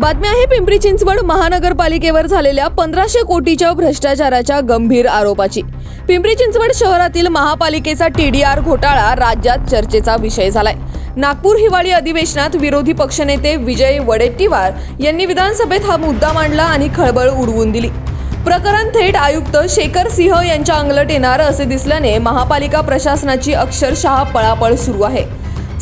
बातमी आहे पिंपरी चिंचवड महानगरपालिकेवर झालेल्या पंधराशे कोटीच्या भ्रष्टाचाराच्या गंभीर आरोपाची. पिंपरी चिंचवड शहरातील महापालिकेचा टीडीआर घोटाळा राज्यात चर्चेचा विषय झालाय. नागपूर हिवाळी अधिवेशनात विरोधी पक्षनेते विजय वडेट्टीवार यांनी विधानसभेत हा मुद्दा मांडला आणि खळबळ उडवून दिली. प्रकरण थेट आयुक्त शेखर सिंह यांच्या अंगलट येणार असे दिसल्याने महापालिका प्रशासनाची अक्षरशः पळापळ सुरू आहे.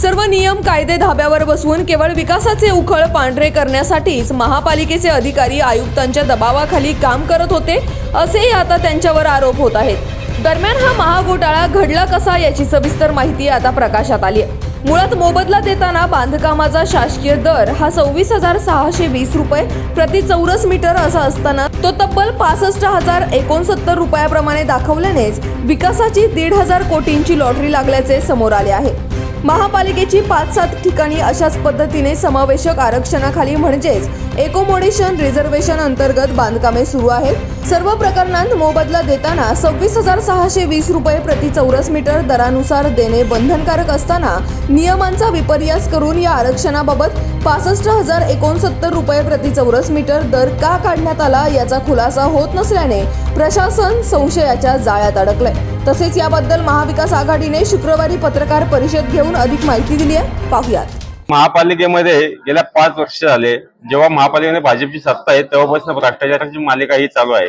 सर्व नियम कायदे धाब्यावर बसवून केवळ विकासाचे उखळ पांढरे करण्यासाठीच महापालिकेचे अधिकारी आयुक्तांच्या दबावाखाली काम करत होते असेही आता त्यांच्यावर आरोप होत आहेत. दरम्यान हा महाघोटाळा घडला कसा याची सविस्तर माहिती आता प्रकाशात आली आहे. मुळात मोबदला देताना बांधकामाचा शासकीय दर हा सव्वीस हजार सहाशे वीस रुपये प्रति चौरस मीटर असा असताना तो तब्बल पासष्ट हजार एकोणसत्तर रुपयाप्रमाणे दाखवल्यानेच विकासाची दीड हजार कोटींची लॉटरी लागल्याचे समोर आले आहे. महापालिकेची पाच सात ठिकाणी अशाच पद्धतीने समावेशक आरक्षणाखाली म्हणजेच एकोमोडेशन रिझर्वेशन अंतर्गत बांधकामे सुरू आहेत. सर्व प्रकरणांत मोबदला देताना सव्वीस हजार सहाशे वीस रुपये प्रति चौरस मीटर दरानुसार देणे बंधनकारक असताना नियमांचा विपर्यास करून या आरक्षणाबाबत पासष्ट हजार एकोणसत्तर रुपये प्रति चौरस मीटर दर का काढण्यात आला याचा खुलासा होत नसल्याने प्रशासन संशयाच्या जाळ्यात अडकलंय. तसेच याबद्दल महाविकास आघाडीने शुक्रवारी पत्रकार परिषद घेऊन अधिक माहिती दिली आहे. पाहुयात. महापालिकेमध्ये गेल्या पाच वर्ष झाले जेव्हा महापालिकेने भाजपची सत्ता आहे तेव्हापासून भ्रष्टाचाराची मालिका ही चालू आहे.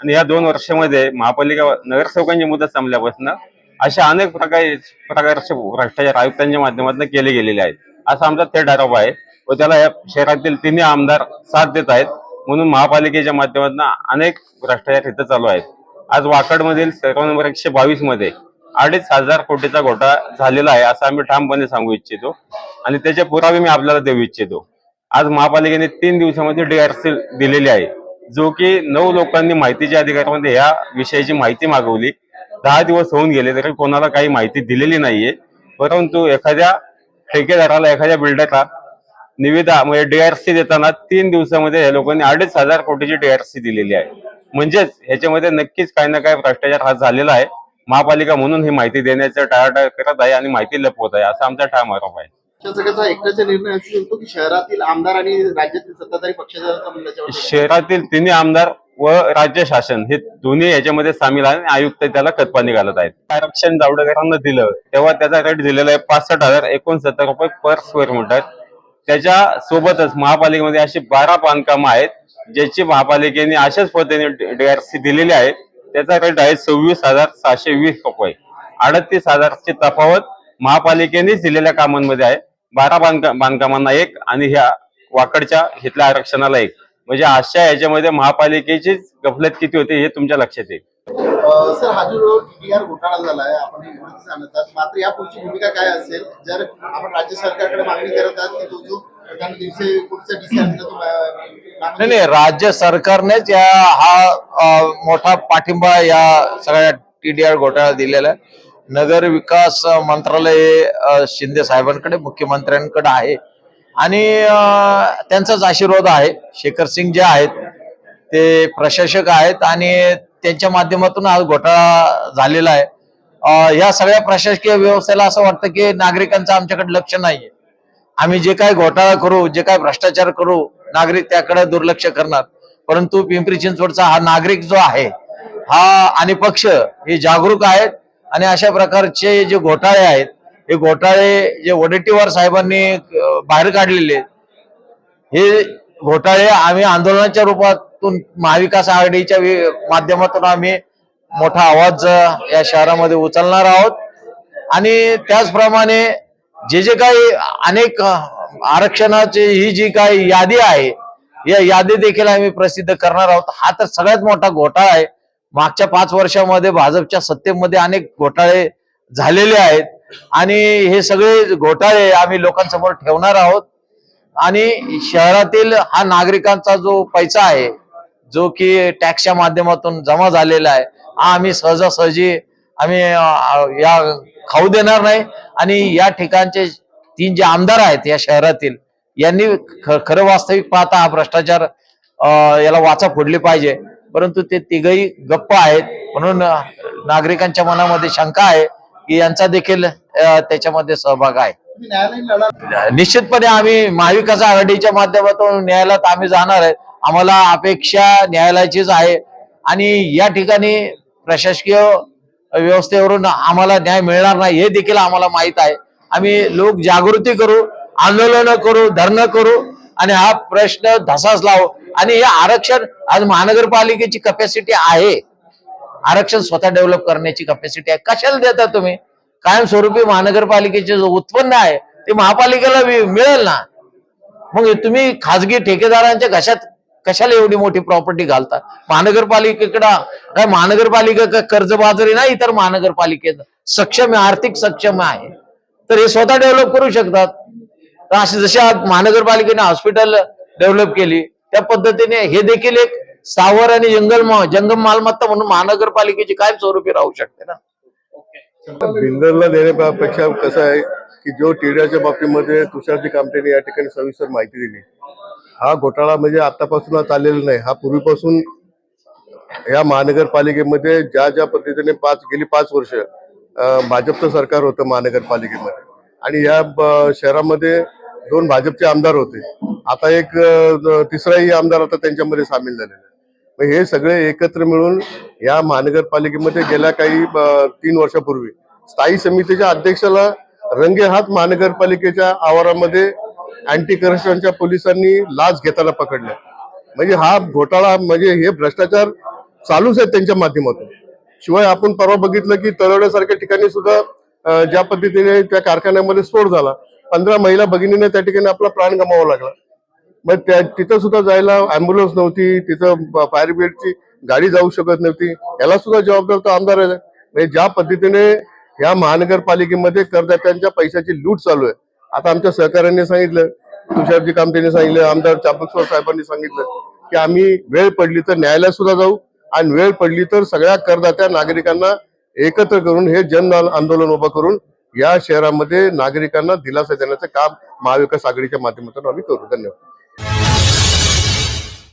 आणि या दोन वर्षामध्ये महापालिका नगरसेवकांची मुदत संपल्यापासून अशा अनेक प्रकार प्रकारचे भ्रष्टाचार आयुक्तांच्या माध्यमातून केले गेलेले आहेत. असा आमचा थेट आरोप आहे. व त्याला या शहरातील तिन्ही आमदार साथ देत आहेत. म्हणून महापालिकेच्या माध्यमातून अनेक भ्रष्टाचार इथं चालू आहेत. आज वाकडमधील सर्व नंबर एकशे बावीसमध्ये अडीच हजार कोटीचा घोटाळा झालेला आहे असं आम्ही ठामपणे सांगू इच्छितो. आणि त्याचे पुरावे मी आपल्याला देऊ इच्छितो. आज महापालिकेने तीन दिवसामध्ये डीआरसी दिलेली आहे जो की नऊ लोकांनी माहितीच्या अधिकारामध्ये या विषयाची माहिती मागवली. दहा दिवस होऊन गेले तरी कोणाला काही माहिती दिलेली नाहीये. परंतु एखाद्या ठेकेदाराला एखाद्या बिल्डरला निविदा म्हणजे डीआरसी देताना तीन दिवसामध्ये या लोकांनी अडीच हजार कोटीची डीआरसी दिलेली आहे. म्हणजेच ह्याच्यामध्ये नक्कीच काही ना काही भ्रष्टाचार हा झालेला आहे. महापालिका म्हणून ही माहिती देण्याचं टाळाटाळ करत आहे आणि माहिती लपवत आहे असा आमचा ठाम आरोप आहे. शासकाचा एकट्याचा निर्णय असू शकतो की शहरातील आमदार आणि राज्यातील सत्ताधारी पक्षाचा संबंध याच्यावर शहरातील तिन्ही आमदार व राज्य शासन हे दोन्ही याच्यामध्ये सामील आहे आणि आयुक्त त्याला खतपाणी घालत आहेत. आरक्षण जावडेकरांना दिलं तेव्हा त्याचा रेट दिलेला आहे पासष्ट हजार एकोणसत्तर रुपये पर स्क्वेअर मीटर त्याच्या सोबतच महापालिकेमध्ये अशी बारा बांधकामं आहेत. ज्याची महापालिकेने अशाच पद्धतीने डीआरसी दिलेली आहे त्याचा रेट आहे सव्वीस हजार सहाशे वीस रुपये. अडतीस हजारची तफावत महापालिकेनेच दिलेल्या कामांमध्ये आहे. बारा बांधका बांधकामांना एक आणि ह्या वाकडच्या घेतल्या आरक्षणाला एक. म्हणजे अशा याच्यामध्ये महापालिकेचीच गफलत किती होते हे तुमच्या लक्षात येईल. सर हा जो टीडीआर घोटाळा झाला आहे आपण सांगत आहात मात्र या पुढची भूमिका काय असेल जर आपण राज्य सरकारकडे मागणी करत आहात की तो जो नाही नाही राज्य सरकारनेच या हा मोठा पाठिंबा या सगळ्या टीडीआर घोटाळा दिलेला आहे. नगर विकास मंत्रालय शिंदे साहेबांकडे मुख्यमंत्र्यांकडे आहे. आणि त्यांचाच आशीर्वाद आहे. शेखर सिंग जे आहेत ते प्रशासक आहेत आणि त्यांच्या माध्यमातून आज घोटाळा झालेला आहे. या सगळ्या प्रशासकीय व्यवस्थेला असं वाटतं की नागरिकांचं आमच्याकडे लक्ष नाहीये. आम्ही जे काय घोटाळा करू जे काय भ्रष्टाचार करू नागरिक त्याकडे दुर्लक्ष करणार. परंतु पिंपरी चिंचवडचा हा नागरिक जो आहे हा आणि पक्ष हे जागरूक आहेत आणि अशा प्रकारचे जे घोटाळे आहेत हे घोटाळे जे वडेट्टीवार साहेबांनी बाहेर काढलेले आहेत, हे घोटाळे आम्ही आंदोलनाच्या रूपात रूपातून महाविकास आघाडीच्या वि- माध्यमातून आम्ही मोठा आवाज या शहरामध्ये उचलणार आहोत. आणि त्याचप्रमाणे जे जे काही अनेक आरक्षणाची ही जी काही यादी आहे या यादी देखील आम्ही प्रसिद्ध करणार आहोत. हा तर सगळ्यात मोठा घोटाळा आहे. मागच्या पाच वर्षामध्ये भाजपच्या सत्तेमध्ये अनेक घोटाळे झालेले आहेत. आणि हे सगळे घोटाळे आम्ही लोकांसमोर ठेवणार आहोत. आणि शहरातील हा नागरिकांचा जो पैसा आहे जो की टॅक्सच्या माध्यमातून जमा झालेला आहे हा आम्ही सहजासहजी आम्ही या खाऊ देणार नाही. आणि या ठिकाणचे तीन जे आमदार आहेत या शहरातील यांनी खरं वास्तविक पाहता हा भ्रष्टाचार याला वाचा फोडली पाहिजे. परंतु ते तिघही गप्प आहेत. म्हणून नागरिकांच्या मनामध्ये शंका आहे की यांचा देखील त्याच्यामध्ये सहभाग आहे. निश्चितपणे आम्ही महाविकास आघाडीच्या माध्यमातून न्यायालयात आम्ही जाणार आहे. आम्हाला अपेक्षा न्यायालयाचीच आहे. आणि या ठिकाणी प्रशासकीय व्यवस्थेवरून आम्हाला न्याय मिळणार नाही हे देखील आम्हाला माहीत आहे. आम्ही लोक जागृती करू आंदोलन करू धरणं करू आणि हा प्रश्न धसास लावू. आणि हे आरक्षण आज महानगरपालिकेची कपॅसिटी आहे. आरक्षण स्वतः डेव्हलप करण्याची कपॅसिटी आहे. कशाला देता तुम्ही? कायमस्वरूपी महानगरपालिकेचे जो उत्पन्न आहे ते महापालिकेला मिळेल ना? मग तुम्ही खाजगी ठेकेदारांच्या घशात कशाला एवढी मोठी प्रॉपर्टी घालतात? महानगरपालिकेकडं काय महानगरपालिका कर्ज कर्जबाजारी नाही तर महानगरपालिकेत सक्षम आहे आर्थिक सक्षम आहे. तर हे स्वतः डेव्हलप करू शकतात. तर असे जसे महानगरपालिकेने हॉस्पिटल डेव्हलप केली त्या पद्धतीने हे देखील एक स्थावर आणि जंगल जंगम मालमत्ता म्हणून महानगरपालिकेची काय स्वरूपी राहू शकते ना. बिल्डरला देण्यापेक्षा कसं आहे की जो टीडीआरच्या बाबतीमध्ये तुषारजी कामटेने या ठिकाणी सविस्तर माहिती दिली. हा घोटाळा म्हणजे आतापासून आलेला नाही. हा पूर्वीपासून या महानगरपालिकेमध्ये ज्या ज्या पद्धतीने पाच गेली पाच वर्ष भाजपचं सरकार होतं महानगरपालिकेमध्ये. आणि या शहरामध्ये दोन भाजपचे आमदार होते. आता एक तिसराही आमदार आता त्यांच्यामध्ये सामील झालेला आहे. मग हे सगळे एकत्र मिळून या महानगरपालिकेमध्ये गेल्या काही तीन वर्षापूर्वी स्थायी समितीच्या अध्यक्षाला रंगेहात महानगरपालिकेच्या आवारामध्ये अँटी करप्शनच्या पोलिसांनी लाच घेताना पकडल्या. म्हणजे हा घोटाळा म्हणजे हे भ्रष्टाचार चालूच आहेत त्यांच्या माध्यमातून. शिवाय आपण परवा बघितलं की तळवड्यासारख्या ठिकाणी सुद्धा ज्या पद्धतीने त्या कारखान्यामध्ये स्फोट झाला पंधरा महिला भगिनीने त्या ठिकाणी आपला प्राण गमावा लागला. मग त्या तिथं सुद्धा जायला अँब्युलन्स नव्हती तिथं फायर ब्रिगेडची गाडी जाऊ शकत नव्हती याला सुद्धा जबाबदार तो आमदार आहे. म्हणजे ज्या पद्धतीने या महानगरपालिकेमध्ये करदात्यांच्या पैशाची लूट चालू आहे आता आमच्या सहकाऱ्यांनी सांगितलं तुषारजी कामतेने सांगितलं आमदार चापकस्वर साहेबांनी सांगितलं की आम्ही वेळ पडली तर न्यायालयात सुद्धा जाऊ आणि वेळ पडली तर सगळ्या करदात्या नागरिकांना एकत्र करून हे जन आंदोलन उभं करून या शहरामध्ये नागरिकांना दिलासा देण्याचं काम महाविकास आघाडीच्या माध्यमातून आम्ही करू. धन्यवाद.